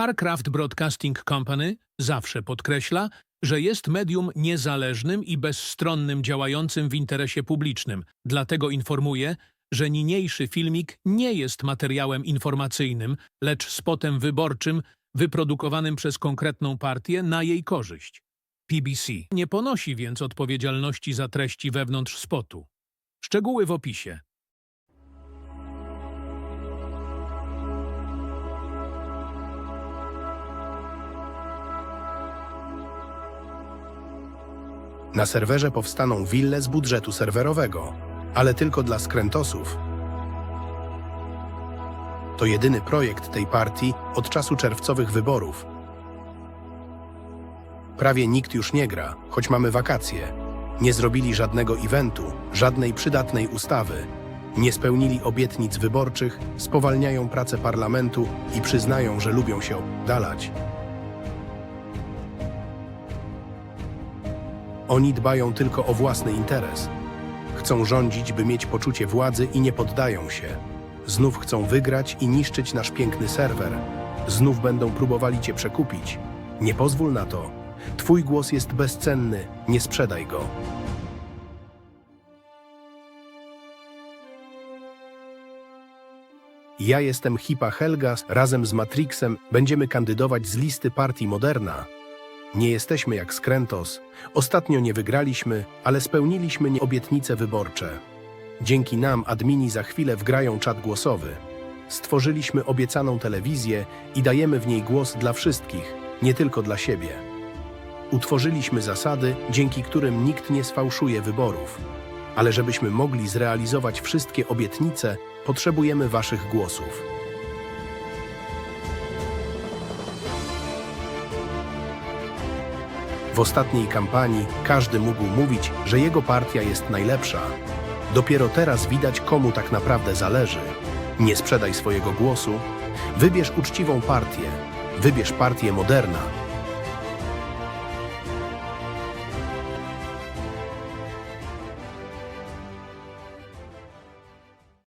Parcraft Broadcasting Company zawsze podkreśla, że jest medium niezależnym i bezstronnym działającym w interesie publicznym. Dlatego informuje, że niniejszy filmik nie jest materiałem informacyjnym, lecz spotem wyborczym wyprodukowanym przez konkretną partię na jej korzyść. PBC nie ponosi więc odpowiedzialności za treści wewnątrz spotu. Szczegóły w opisie. Na serwerze powstaną wille z budżetu serwerowego, ale tylko dla skrętosów. To jedyny projekt tej partii od czasu czerwcowych wyborów. Prawie nikt już nie gra, choć mamy wakacje. Nie zrobili żadnego eventu, żadnej przydatnej ustawy. Nie spełnili obietnic wyborczych, spowalniają pracę parlamentu i przyznają, że lubią się oddalać. Oni dbają tylko o własny interes. Chcą rządzić, by mieć poczucie władzy i nie poddają się. Znów chcą wygrać i niszczyć nasz piękny serwer. Znów będą próbowali cię przekupić. Nie pozwól na to. Twój głos jest bezcenny, nie sprzedaj go. Ja jestem Hipa Helgas, razem z Matrixem będziemy kandydować z listy partii Moderna. Nie jesteśmy jak Skrętos. Ostatnio nie wygraliśmy, ale spełniliśmy obietnice wyborcze. Dzięki nam admini za chwilę wgrają czat głosowy. Stworzyliśmy obiecaną telewizję i dajemy w niej głos dla wszystkich, nie tylko dla siebie. Utworzyliśmy zasady, dzięki którym nikt nie sfałszuje wyborów. Ale żebyśmy mogli zrealizować wszystkie obietnice, potrzebujemy Waszych głosów. W ostatniej kampanii każdy mógł mówić, że jego partia jest najlepsza. Dopiero teraz widać, komu tak naprawdę zależy. Nie sprzedaj swojego głosu. Wybierz uczciwą partię. Wybierz partię Moderna.